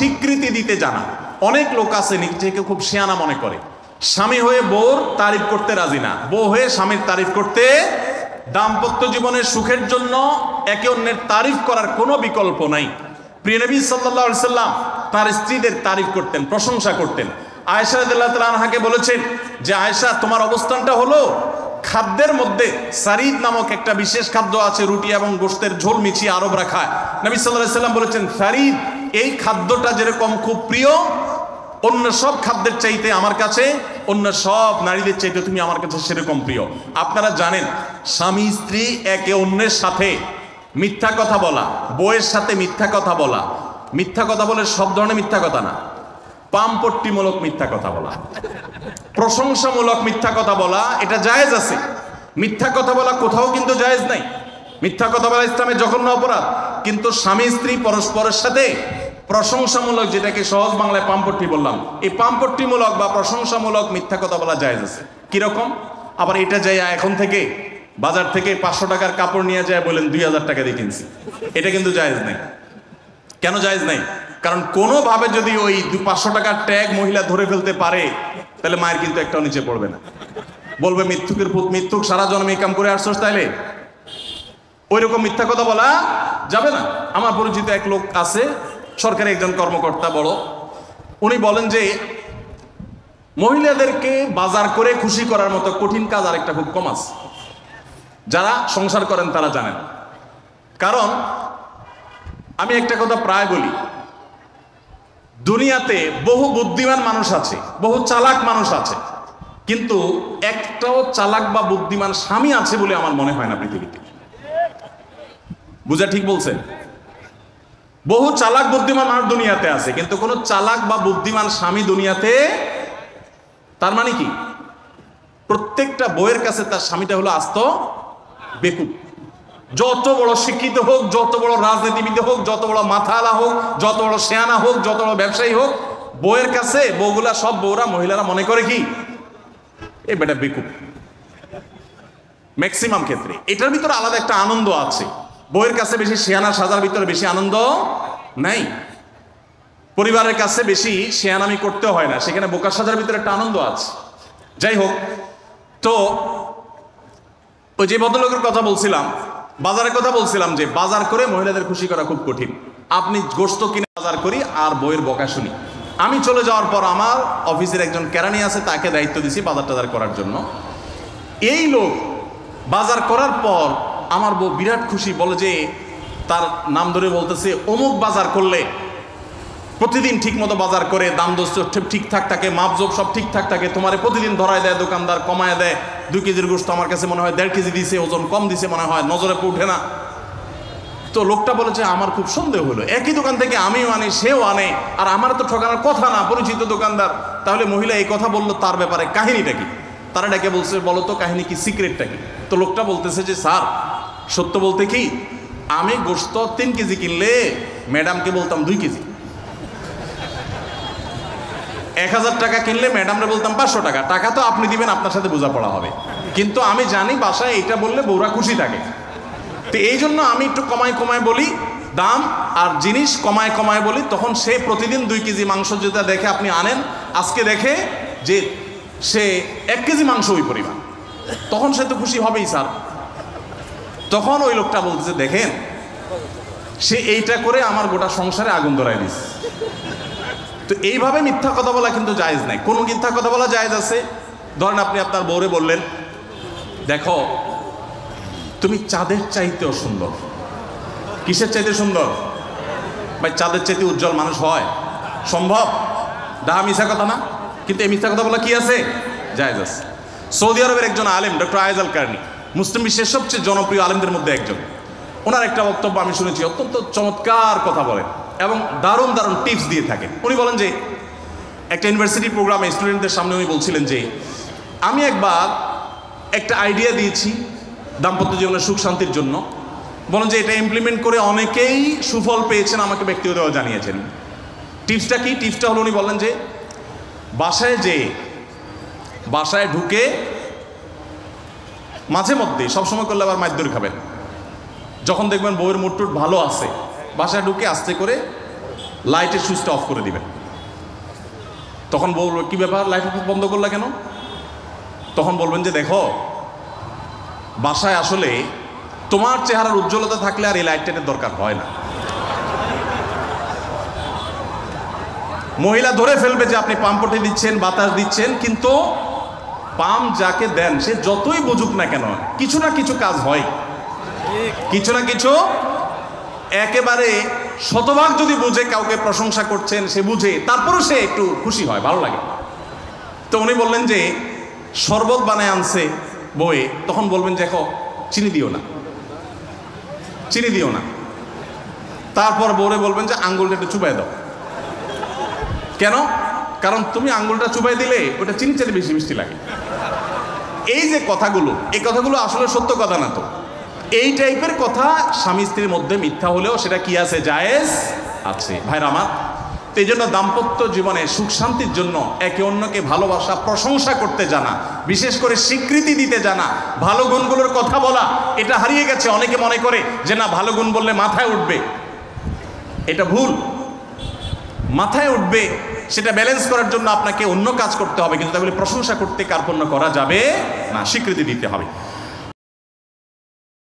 স্বীকৃতি দিতে জানা। অনেক লোক আছে নিজেকে খুব শিয়ানা মনে করে। স্বামী হয়ে বউর তারিফ করতে রাজি না। বউ হয়ে স্বামীর তারিফ করতে দাম্পত্য জীবনের সুখের জন্য একে অন্যের তারিফ করার কোনো বিকল্প নাই। প্রিয় নবী সাল্লাহ সাল্লাম তার স্ত্রীদের তারিফ করতেন, প্রশংসা করতেন। তাআলা আনহাকে বলেছেন যে, আয়েশা, তোমার অবস্থানটা হলো খাদ্যের মধ্যে সারিদ নামক একটা বিশেষ খাদ্য আছে, রুটি এবং গোস্তের ঝোল মিছিয়ে আরব রাখা। নবী সাল্লাহ সাল্লাম বলেছেন, সারিদ এই খাদ্যটা যেরকম খুব প্রিয়, অন্য সব খাদ্যের চাইতে আমার কাছে, অন্য সব নারীদের চাইতে তুমি আমার কাছে সেরকম প্রিয়। আপনারা জানেন, স্বামী, স্ত্রী একে অন্যের সাথে মিথ্যা কথা বলা বইয়ের সাথে মিথ্যা কথা বলা। মিথ্যা কথা বলে সব ধরনের মিথ্যা কথা না। পামপট্টিমূলক মিথ্যা কথা বলা। প্রশংসামূলক মিথ্যা কথা বলা, এটা জায়েজ আছে। মিথ্যা কথা বলা কোথাও কিন্তু জায়েজ নাই। মিথ্যা কথা বলা ইসলামের জঘন্য অপরাধ। কিন্তু স্বামী, স্ত্রী পরস্পরের সাথে প্রশংসামূলক যেটাকে সহজ বাংলায় পাম্পট্টি বললাম, এই পাম্পট্টিমূলক বা প্রশংসামূলক মিথ্যা কথা বলা জায়েজ আছে কীরকম? আবার এটা যাই এখন থেকে, বাজার থেকে পাঁচশো টাকার কাপড় নিয়ে যায় বলেন দুই হাজার টাকা দিয়ে কিনছি। এটা কিন্তু জায়েজ নেই। কেন জায়েজ নাই? কারণ কোনোভাবে যদি ওই দু পাঁচশো টাকার ট্যাগ মহিলা ধরে ফেলতে পারে, তাহলে মায়ের কিন্তু একটাও নিচে পড়বে না। বলবে, মৃত্যুকের মৃত্যুক সারা জন্ম কাম করে আসছোস তাইলে? ওই রকম মিথ্যা কথা বলা যাবে না। আমার পরিচিত এক লোক আছে সরকারি একজন কর্মকর্তা বড়, উনি বলেন যে মহিলাদেরকে বাজার করে খুশি করার মতো কঠিন কাজ আর একটা খুব কম আছে। যারা সংসার করেন তারা জানেন। কারণ আমি একটা কথা প্রায় বলি, দুনিয়াতে বহু বুদ্ধিমান মানুষ আছে, বহু চালাক মানুষ আছে, কিন্তু একটাও চালাক বা বুদ্ধিমান স্বামী আছে বলে আমার মনে হয় না পৃথিবীতে। বুঝা ঠিক বলছেন? বহু চালাক বুদ্ধিমান মানুষ দুনিয়াতে আছে, কিন্তু কোনো চালাক বা বুদ্ধিমান স্বামী দুনিয়াতে, তার মানে কি? প্রত্যেকটা বইয়ের কাছে তার স্বামীটা হলো আস্ত বেকুব। যত বড় শিক্ষিত হোক, যত বড় রাজনীতিবিদ হোক, যত বড় মাথালা হোক, যত বড় শেয়ানা হোক, যত বড় ব্যবসায়ী হোক, বইয়ের কাছে বউগুলা, সব বউরা মহিলারা মনে করে কি? এ বেটা বেকুব। ম্যাক্সিমাম ক্ষেত্রে। এটার ভিতরে আলাদা একটা আনন্দ আছে। বইয়ের কাছে বেশি শেয়ানা, সাজার ভিতরে বেশি আনন্দ নাই। পরিবারের কাছে বেশি শেয়ানামি করতে হয় না, সেখানে বোকা সাজার ভিতরে একটা আনন্দ আছে। যাই হোক, তো ওই যে ভদ্রলোকের কথা বলছিলাম, বাজারের কথা বলছিলাম যে বাজার করে মহিলাদের খুশি করা খুব কঠিন। আপনি গোস্ত কিনে বাজার করি আর বইয়ের বকা শুনি। আমি চলে যাওয়ার পর আমার অফিসের একজন কেরানি আছে, তাকে দায়িত্ব দিছি বাজার টাজার করার জন্য। এই লোক বাজার করার পর আমার বউ বিরাট খুশি, বলে যে তার নাম ধরে বলতেছে, অমুক বাজার করলে প্রতিদিন ঠিক মতো বাজার করে, দাম দোষ ঠিকঠাক থাকে মাপজোপ সব ঠিকঠাক থাকে তোমারে প্রতিদিন ধরায় দেয়, দোকানদার কমায় দেয়, দুই কেজির গোস্ত আমার কাছে মনে হয় দেড় কেজি দিছে, ওজন কম দিছে মনে হয়, নজরে উঠে না। তো লোকটা বলেছে আমার খুব সন্দেহ হলো, একই দোকান থেকে আমিও আনি, সেও আনে, আর আমার তো ঠকানোর কথা না, পরিচিত দোকানদার। তাহলে মহিলা এই কথা বলল, তার ব্যাপারে কাহিনীটা কি? তারা ডেকে বলছে, বলো তো, কাহিনী কি সিক্রেটটা কি? তো লোকটা বলতেছে যে, স্যার সত্য বলতে কি? আমি গোস্ত তিন কেজি কিনলে ম্যাডামকে বলতাম দুই কেজি। এক হাজার টাকা কিনলে ম্যাডামরা বলতাম পাঁচশো টাকা। টাকা তো আপনি দিবেন, আপনার সাথে বোঝাপড়া হবে। কিন্তু আমি জানি বাসায় এটা বললে বউরা খুশি থাকে। তো এই জন্য আমি একটু কমায় কমায় বলি, দাম আর জিনিস কমায় কমায় বলি, তখন সে প্রতিদিন দুই কেজি মাংস যেটা দেখে আপনি আনেন, আজকে দেখে যে সে এক কেজি মাংস ওই পরিমাণ। তখন সে তো খুশি হবেই, স্যার। তখন ওই লোকটা বলতেছে, দেখেন, সে এইটা করে আমার গোটা সংসারে আগুন ধরাই দিচ্ছে তো এইভাবে মিথ্যা কথা বলা কিন্তু জায়েজ নাই। কোন মিথ্যা কথা বলা জায়েজ আছে? ধরেন আপনি আপনার বউরে বললেন, দেখো, তুমি চাঁদের চাইতেও সুন্দর। কিসের চাইতে সুন্দর? ভাই, চাঁদের চাইতে উজ্জ্বল মানুষ হয়। সম্ভব? ডাহা মিথ্যা কথা না? কিন্তু এই মিথ্যা কথা বলা কি আছে? জায়েজ আছে। সৌদি আরবের একজন আলেম, ডক্টর আয়েজ আল কার্নি মুসলিম বিশ্বের সবচেয়ে জনপ্রিয় আলেমদের মধ্যে একজন। ওনার একটা বক্তব্য আমি শুনেছি, অত্যন্ত চমৎকার কথা বলেন এবং দারুণ দারুণ টিপস দিয়ে থাকেন। উনি বলেন যে, একটা ইউনিভার্সিটি প্রোগ্রামে স্টুডেন্টদের সামনে উনি বলছিলেন যে, আমি একবার একটা আইডিয়া দিয়েছি দাম্পত্য জীবনের সুখ শান্তির জন্য। বলেন যে, এটা ইমপ্লিমেন্ট করে অনেকেই সুফল পেয়েছেন, আমাকে ব্যক্তিগতভাবে জানিয়েছেন। টিপসটা কি? টিপসটা হলো উনি বললেন যে, বাসায় যে বাসায় ঢুকে মাঝে মধ্যে সবসময় করলে আবার মাইদুর খাবেন যখন দেখবেন বউয়ের মুটটুট ভালো আছে, বাসায় ঢুকে আস্তে করে লাইটের সুইচটা অফ করে দিবেন। তখন বলব, কি ব্যাপার, লাইট বন্ধ করলা কেন? তখন বলবেন যে, দেখো, বাসায় আসলে তোমার চেহারার উজ্জ্বলতা থাকলে আর এই লাইটটার দরকার হয় না। মহিলা ধরে ফেলবে যে, আপনি পাম্পটি দিচ্ছেন, বাতাস দিচ্ছেন, কিন্তু পাম্প যাকে দেন, সে যতই বুঝুক না কেন, কিছু না কিছু কাজ হয়। কিছু না কিছু একেবারে শতভাগ যদি বুঝে, কাউকে প্রশংসা করছেন, সে বুঝে, তারপরও সে একটু খুশি হয়, ভালো লাগে। তো উনি বললেন যে, শরবত বানায় আনছে বয়ে তখন বলবেন যে, দেখো, চিনি দিও না। চিনি দিও না। তারপর বউরে বলবেন যে, আঙ্গুলটা একটু চুবাই দাও। কেন? কারণ তুমি আঙ্গুলটা চুবাই দিলে ওটা চিনি চাইলে বেশি মিষ্টি লাগে। এই যে কথাগুলো, এই কথাগুলো আসলে সত্য কথা না তো। এই টাইপের কথা স্বামী স্ত্রীর মধ্যে মিথ্যা হলেও সেটা কি আছে? জায়েজ আছে। ভাইরা আমার, তো এই জন্য দাম্পত্য জীবনে সুখ শান্তির জন্য একে অন্যকে ভালোবাসা, প্রশংসা করতে জানা, বিশেষ করে স্বীকৃতি দিতে জানা, ভালো গুণগুলোর কথা বলা, এটা হারিয়ে গেছে অনেকে মনে করে যে না, ভালো গুণ বললে মাথায় উঠবে। এটা ভুল। মাথায় উঠবে সেটা ব্যালেন্স করার জন্য আপনাকে অন্য কাজ করতে হবে, কিন্তু তাহলে প্রশংসা করতে কার্পণ্য করা যাবে না, স্বীকৃতি দিতে হবে।